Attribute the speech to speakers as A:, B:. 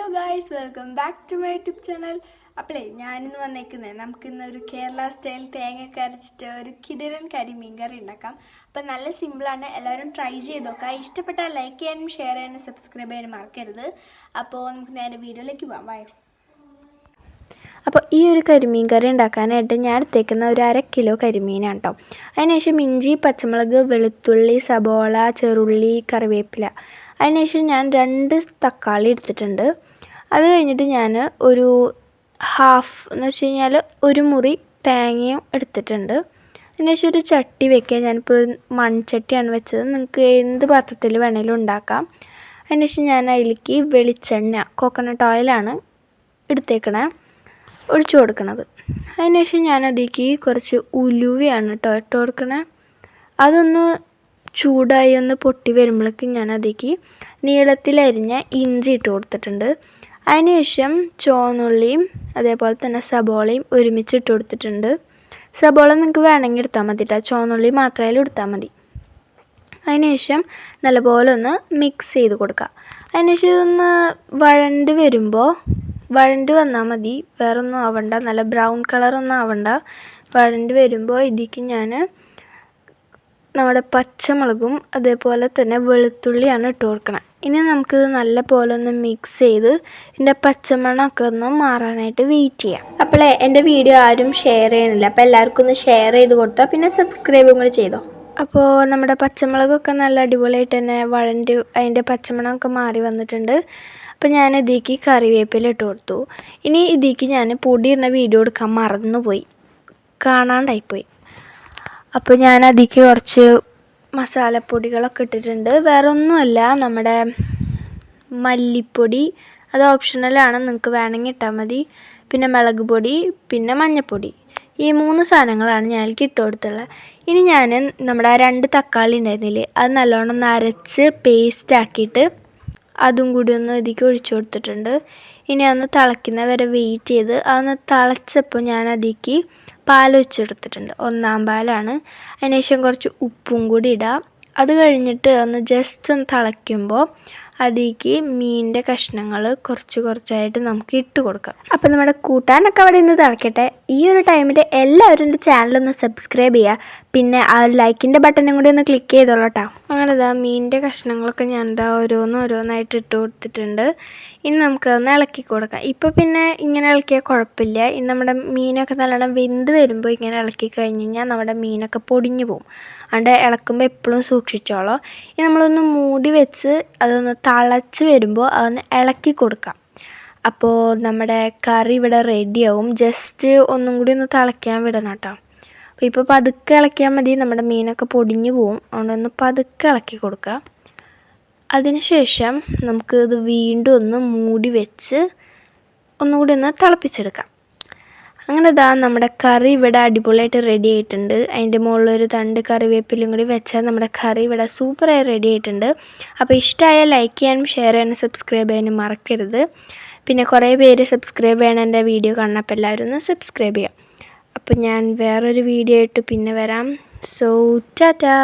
A: Hello guys welcome back to my YouTube channel അപ്പോളേ ഞാനിന്ന് വന്നേക്കുന്നത് നമുക്കിന്ന് ഒരു കേരള സ്റ്റൈൽ തേങ്ങ അരച്ചിട്ട് ഒരു കിടിലൻ കരിമീൻ കറി ഉണ്ടാക്കാം. അപ്പം നല്ല സിമ്പിളാണ് എല്ലാവരും ട്രൈ ചെയ്ത് നോക്കാം. ഇഷ്ടപ്പെട്ടാൽ ലൈക്ക് ചെയ്യാനും ഷെയർ ചെയ്യാനും സബ്സ്ക്രൈബ് ചെയ്യാനും മറക്കരുത്. അപ്പോൾ നമുക്ക് നേരെ വീഡിയോയിലേക്ക് പോകാം ബൈ
B: അപ്പോൾ ഈ ഒരു കരിമീൻ കറി ഉണ്ടാക്കാനായിട്ട് ഞാൻ എടുത്തേക്കുന്ന ഒരു അര കിലോ കരിമീനാണ് കേട്ടോ അതിനുശേഷം ഇഞ്ചി പച്ചമുളക് വെളുത്തുള്ളി സബോള ചെറുള്ളി കറിവേപ്പില. അതിനുശേഷം ഞാൻ രണ്ട് തക്കാളി എടുത്തിട്ടുണ്ട്. അത് കഴിഞ്ഞിട്ട് ഞാൻ ഒരു ഹാഫ് എന്ന് വെച്ച് കഴിഞ്ഞാൽ ഒരു മുറി തേങ്ങയും എടുത്തിട്ടുണ്ട്. അതിനുശേഷം ഒരു ചട്ടി വെക്കുക. ഞാനിപ്പോൾ ഒരു മൺചട്ടിയാണ് വെച്ചത്. നിങ്ങൾക്ക് എന്ത് പാത്രത്തിൽ വേണേലും ഉണ്ടാക്കാം. അതിനുശേഷം ഞാൻ അതിലേക്ക് വെളിച്ചെണ്ണ കോക്കനട്ട് ഓയിലാണ് എടുത്തേക്കണേ. ഒഴിച്ചു കൊടുക്കണത്. അതിനുശേഷം ഞാൻ അതിലേക്ക് കുറച്ച് ഉലുവയാണ് കേട്ടോ ഇട്ട് കൊടുക്കണേ. അതൊന്ന് ചൂടായി ഒന്ന് പൊട്ടി വരുമ്പോഴേക്കും ഞാൻ അതിലേക്ക് നീളത്തിലരിഞ്ഞ ഇഞ്ചി ഇട്ട് കൊടുത്തിട്ടുണ്ട്. അതിനുശേഷം ചുവന്നുള്ളിയും അതേപോലെ തന്നെ സബോളയും ഒരുമിച്ച് ഇട്ട് കൊടുത്തിട്ടുണ്ട് സബോള നിങ്ങൾക്ക് വേണമെങ്കിൽ എടുത്താൽ മതി കേട്ടോ ചുവന്നുള്ളി മാത്രമായാലും എടുത്താൽ മതി. അതിനുശേഷം നല്ലപോലെ ഒന്ന് മിക്സ് ചെയ്ത് കൊടുക്കുക അതിനുശേഷം ഇതൊന്ന് വഴണ്ട് വരുമ്പോൾ വഴണ്ട് വന്നാൽ മതി. വേറൊന്നും ആവണ്ട. നല്ല ബ്രൗൺ കളറൊന്നും ആവണ്ട. വഴണ്ട് വരുമ്പോൾ ഇതിലേക്ക് ഞാൻ നമ്മുടെ പച്ചമുളകും അതേപോലെ തന്നെ വെളുത്തുള്ളിയാണ് ഇട്ട് കൊടുക്കണം. ഇനി നമുക്കിത് നല്ല പോലെ ഒന്ന് മിക്സ് ചെയ്ത് ഇതിന്റെ പച്ചമണമൊക്കെ ഒന്ന് മാറാനായിട്ട് വെയിറ്റ് ചെയ്യാം. അപ്പോളേ എന്റെ വീഡിയോ ആരും ഷെയർ ചെയ്യണില്ല അപ്പോൾ എല്ലാവർക്കും ഒന്ന് ഷെയർ ചെയ്ത് കൊടുത്താൽ പിന്നെ സബ്സ്ക്രൈബും കൂടി ചെയ്തോ. അപ്പോൾ നമ്മുടെ പച്ചമുളകൊക്കെ നല്ല അടിപൊളിയായിട്ട് തന്നെ വഴണ്ട് അതിന്റെ പച്ചമണമൊക്കെ മാറി വന്നിട്ടുണ്ട്. അപ്പോൾ ഞാൻ ഇതിലേക്ക് കറിവേപ്പില ഇട്ട് കൊടുത്തു. ഇനി ഇതിലേക്ക് ഞാൻ പൊടി വീഡിയോ എടുക്കാൻ മറന്നുപോയി. കാണാണ്ടായിപ്പോയി. അപ്പോൾ ഞാൻ അതിലേക്ക് കുറച്ച് മസാലപ്പൊടികളൊക്കെ ഇട്ടിട്ടുണ്ട്. വേറെ ഒന്നുമല്ല നമ്മുടെ മല്ലിപ്പൊടി അത് ഓപ്ഷണലാണ് നിങ്ങൾക്ക് വേണമെങ്കിൽ ഇട്ടാൽ മതി. പിന്നെ മുളക് പൊടി പിന്നെ മഞ്ഞൾപ്പൊടി ഈ മൂന്ന് സാധനങ്ങളാണ് ഞാൻ എനിക്ക് ഇട്ട് കൊടുത്തുള്ളത്. ഇനി ഞാൻ നമ്മുടെ ആ രണ്ട് തക്കാളി ഉണ്ടായിരുന്നില്ലേ അത് നല്ലോണം ഒന്ന് അരച്ച് പേസ്റ്റ് ആക്കിയിട്ട് അതും കൂടി ഒന്ന് ഇതിലേക്ക് ഒഴിച്ചു കൊടുത്തിട്ടുണ്ട്. ഇനി ഒന്ന് തിളയ്ക്കുന്ന വരെ വെയിറ്റ് ചെയ്ത് അതൊന്ന് തിളച്ചപ്പോൾ ഞാൻ അതിലേക്ക് പാൽ ഒഴിച്ചെടുത്തിട്ടുണ്ട്. ഒന്നാം പാലാണ്. അതിനുശേഷം കുറച്ച് ഉപ്പും കൂടി ഇടാം. അത് കഴിഞ്ഞിട്ട് ഒന്ന് ജസ്റ്റ് ഒന്ന് തിളയ്ക്കുമ്പോൾ അതിലേക്ക് മീനിന്റെ കഷ്ണങ്ങൾ കുറച്ച് കുറച്ചായിട്ട് നമുക്ക് ഇട്ട് കൊടുക്കാം. അപ്പോൾ നമ്മുടെ കൂട്ടാനൊക്കെ അവിടെ നിന്ന് തിളക്കട്ടെ. ഈ ഒരു ടൈമിൽ എല്ലാവരും എന്റെ ചാനലൊന്ന് സബ്സ്ക്രൈബ് ചെയ്യുക. പിന്നെ ആ ലൈക്കിന്റെ ബട്ടനും കൂടി ഒന്ന് ക്ലിക്ക് ചെയ്തോളൂ കേട്ടോ അങ്ങനെ ഇതാ മീനിന്റെ കഷ്ണങ്ങളൊക്കെ ഞാൻ എന്താ ഓരോന്ന് ഓരോന്നായിട്ട് ഇട്ട് കൊടുത്തിട്ടുണ്ട്. ഇനി നമുക്കതൊന്ന് ഇളക്കി കൊടുക്കാം. ഇപ്പോൾ പിന്നെ ഇങ്ങനെ ഇളക്കിയാൽ കുഴപ്പമില്ല. ഇനി നമ്മുടെ മീനൊക്കെ നല്ലോണം വെന്ത് വരുമ്പോൾ ഇങ്ങനെ ഇളക്കി കഴിഞ്ഞ് കഴിഞ്ഞാൽ നമ്മുടെ മീനൊക്കെ പൊടിഞ്ഞു പോകും അതുകൊണ്ട് ഇളക്കുമ്പോൾ എപ്പോഴും സൂക്ഷിച്ചോളൂ. ഇനി നമ്മളൊന്ന് മൂടി വെച്ച് അതൊന്ന് തിളച്ച് വരുമ്പോൾ അതൊന്ന് ഇളക്കി കൊടുക്കാം. അപ്പോൾ നമ്മുടെ കറി ഇവിടെ റെഡിയാവും. ജസ്റ്റ് ഒന്നും കൂടി ഒന്ന് തിളയ്ക്കാൻ വിടണം കേട്ടോ. അപ്പോൾ ഇപ്പോൾ പതുക്കെ ഇളക്കിയാൽ മതി. നമ്മുടെ മീനൊക്കെ പൊടിഞ്ഞു പോവും. അതുകൊണ്ടൊന്ന് പതുക്കെ ഇളക്കി കൊടുക്കുക. അതിനുശേഷം നമുക്ക് ഇത് വീണ്ടും ഒന്ന് മൂടി വെച്ച് ഒന്നുകൂടി ഒന്ന് തിളപ്പിച്ചെടുക്കാം. അങ്ങനെ ഇതാ നമ്മുടെ കറി ഇവിടെ അടിപൊളിയായിട്ട് റെഡി ആയിട്ടുണ്ട്. അതിന്റെ മുകളിലൊരു തണ്ട് കറിവേപ്പിലും കൂടി വെച്ചാൽ നമ്മുടെ കറി ഇവിടെ സൂപ്പറായി റെഡി ആയിട്ടുണ്ട്. അപ്പോൾ ഇഷ്ടമായാൽ ലൈക്ക് ചെയ്യാനും ഷെയർ ചെയ്യാനും സബ്സ്ക്രൈബ് ചെയ്യാനും മറക്കരുത്. പിന്നെ കുറേ പേര് സബ്സ്ക്രൈബ് ചെയ്യണം എന്റെ വീഡിയോ കാണാപ്പോൾ എല്ലാവരും ഒന്ന് സബ്സ്ക്രൈബ് ചെയ്യാം. അപ്പോൾ ഞാൻ വേറൊരു വീഡിയോ ആയിട്ട് പിന്നെ വരാം. സോ ടാറ്റാ